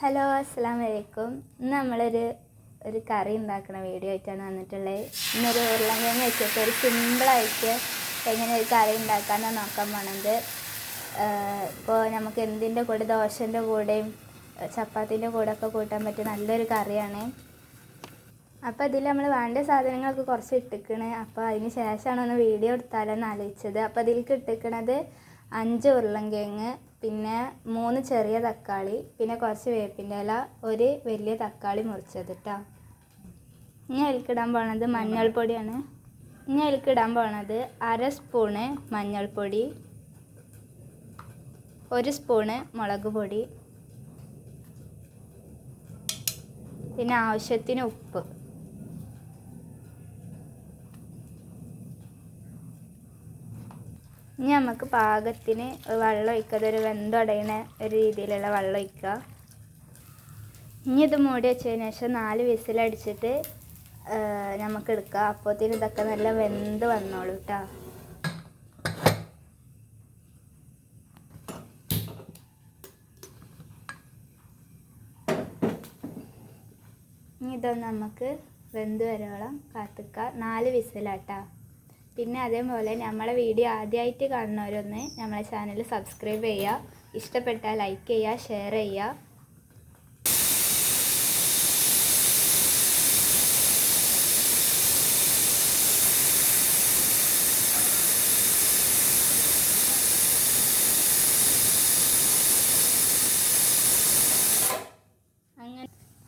Hello അസ്സാം വലൈക്കും ഇന്ന് നമ്മളൊരു ഒരു കറി ഉണ്ടാക്കുന്ന വീഡിയോ ആയിട്ടാണ് വന്നിട്ടുള്ളത് ഇന്നൊരു ഉരുളങ്കിഴങ്ങ് വെച്ചിട്ട് ഒരു സിമ്പിളായിട്ട് എങ്ങനെ ഒരു കറി ഉണ്ടാക്കാമെന്ന് നോക്കാൻ പോണത് ഇപ്പോൾ നമുക്ക് എന്തിന്റെ കൂടെ ദോശന്റെ കൂടെയും ചപ്പാത്തിന്റെ കൂടെ ഒക്കെ കൂട്ടാൻ പറ്റിയ നല്ലൊരു കറിയാണ്. അപ്പോൾ ഇതിൽ നമ്മൾ വേണ്ട സാധനങ്ങളൊക്കെ കുറച്ച് ഇട്ടിക്കണ്. അപ്പോൾ അതിന് ശേഷമാണ് ഒന്ന് വീഡിയോ എടുത്താലെന്ന് ആലോചിച്ചത്. അപ്പോൾ ഇതിലേക്ക് ഇട്ടിക്കണത് അഞ്ച് ഉരുളൻകിഴങ്ങ് പിന്നെ മൂന്ന് ചെറിയ തക്കാളി പിന്നെ കുറച്ച് വേപ്പിന്റെ ഇല ഒരു വലിയ തക്കാളി മുറിച്ചത് കേട്ടോ ഇനി അതിൽക്കിടാൻ പോണത് മഞ്ഞൾപ്പൊടിയാണ്. ഇനി അതിൽക്കിടാൻ പോണത് അര സ്പൂണ് മഞ്ഞൾപ്പൊടി ഒരു സ്പൂണ് മുളക് പൊടി പിന്നെ ആവശ്യത്തിന് ഉപ്പ്. ഇനി നമുക്ക് പാകത്തിന് വെള്ളം ഒഴിക്കുക അതൊരു വെന്തുടയുന്ന ഒരു രീതിയിലുള്ള വെള്ളം ഒഴിക്കുക ഇനി ഇത് മൂടി വെച്ചതിന് ശേഷം നാല് വിസിലടിച്ചിട്ട് നമുക്ക് എടുക്കുക. അപ്പോഴത്തേന് ഇതൊക്കെ നല്ല വെന്ത് വന്നോളൂ കേട്ടോ ഇനി ഇതൊന്ന് നമുക്ക് വെന്ത് വരോളം കാത്തിക്കുക. നാല് വിസിലാട്ടാ. പിന്നെ അതേപോലെ നമ്മളെ വീഡിയോ ആദ്യമായിട്ട് കാണുന്നവരൊന്ന് നമ്മളെ ചാനൽ സബ്സ്ക്രൈബ് ചെയ്യുക. ഇഷ്ടപ്പെട്ടാൽ ലൈക്ക് ചെയ്യുക ഷെയർ ചെയ്യുക.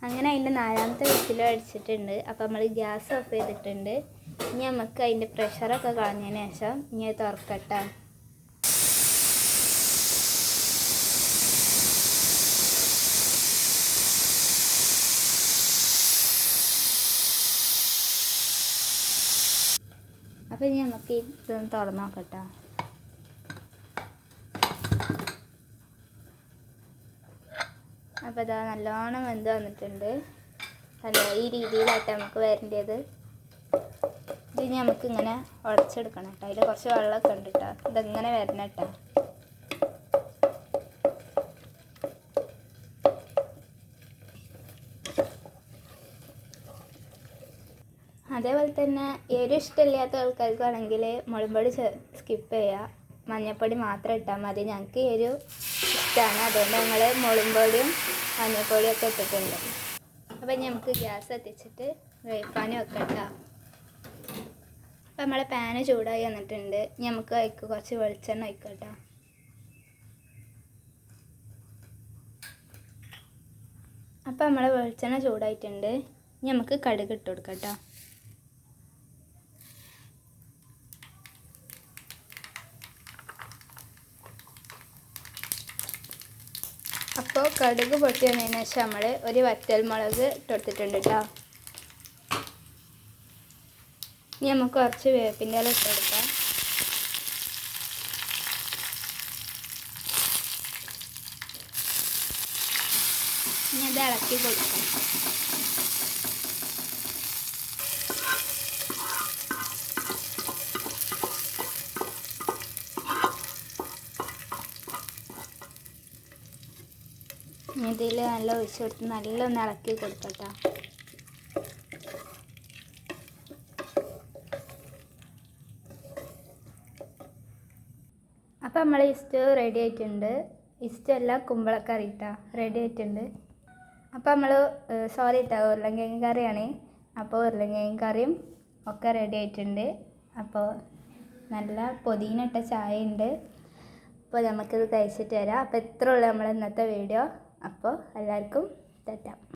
അങ്ങനെ അതിന്റെ നാലാമത്തെ വിസിൽ അടിച്ചിട്ടുണ്ട്. അപ്പോൾ നമ്മൾ ഗ്യാസ് ഓഫ് ചെയ്തിട്ടുണ്ട്. ഇനി നമുക്ക് അതിന്റെ പ്രഷറൊക്കെ കളഞ്ഞതിന് ശേഷം ഇനി അത് തുറക്കട്ടെ. അപ്പോൾ ഇനി നമുക്ക് ഇതൊന്ന് തുറന്നു നോക്കട്ടെ. അപ്പോൾ ഇതാ നല്ലോണം വെന്ത് വന്നിട്ടുണ്ട്. അല്ല ഈ രീതിയിലായിട്ട് നമുക്ക് വരേണ്ടത്. ഇത് നമുക്ക് ഇങ്ങനെ ഉടച്ചെടുക്കണം കേട്ടോ അതിൽ കുറച്ച് വെള്ളമൊക്കെ ഉണ്ട് കേട്ടോ ഇതെങ്ങനെ വരണം കേട്ടോ അതേപോലെ തന്നെ എരിവ് ഇഷ്ടമില്ലാത്ത ആൾക്കാർക്ക് ആൾക്കാർക്കാണെങ്കിൽ മുളമ്പൊടി സ്കിപ്പ് ചെയ്യുക മഞ്ഞൾപ്പൊടി മാത്രം ഇട്ടാൽ മതി. ഞങ്ങൾക്ക് എരിവ് ഇഷ്ടമാണ് അതുകൊണ്ട് ഞങ്ങൾ മുളമ്പൊടിയും മഞ്ഞൾപ്പൊടിയും ഒക്കെ ഇട്ടിട്ടുണ്ട്. അപ്പം നമുക്ക് ഗ്യാസ് എത്തിച്ചിട്ട് വേപ്പാനും വെക്കട്ടോ അപ്പം നമ്മളെ പാന് ചൂടായി വന്നിട്ടുണ്ട്. നമുക്ക് അതിക്ക് കുറച്ച് വെളിച്ചെണ്ണ ഒഴിക്കട്ടോ അപ്പം നമ്മളെ വെളിച്ചെണ്ണ ചൂടായിട്ടുണ്ട്. ഇനി നമുക്ക് കടുക് ഇട്ട് കൊടുക്കട്ടോ അപ്പോൾ കടുക് പൊട്ടി വന്നതിന് ശേഷം നമ്മൾ ഒരു വറ്റൽ മുളക് ഇട്ടെടുത്തിട്ടുണ്ട് കേട്ടോ ഇനി നമുക്ക് കുറച്ച് വേപ്പിന്റെ ഇല ഇട്ടെടുക്കാം ഇനി അത് ഇളക്കി കൊടുക്കാം. ഇതിൽ നല്ല ഒഴിച്ചു കൊടുത്ത് നല്ല ഒന്ന് ഇളക്കി കൊടുക്കട്ടോ അപ്പോൾ നമ്മൾ ഇസ്റ്റ് റെഡി ആയിട്ടുണ്ട്. ഇസ്റ്റ് അല്ല കുമ്പളക്കറി ഇട്ടാ റെഡി ആയിട്ടുണ്ട്. അപ്പോൾ നമ്മൾ സോറി ഇട്ടാ ഉരുളങ്കിഴങ്ങ് കറിയാണ്. അപ്പോൾ ഉരുളങ്കിഴങ്ങ് കറിയും ഒക്കെ റെഡി ആയിട്ടുണ്ട്. അപ്പോൾ നല്ല പൊതിന ഇട്ട ചായ ഉണ്ട് അപ്പോൾ നമുക്കിത് കഴിച്ചിട്ട് തരാം അപ്പോൾ ഉള്ളൂ നമ്മൾ ഇന്നത്തെ വീഡിയോ അപ്പോൾ എല്ലാവർക്കും തെറ്റാം.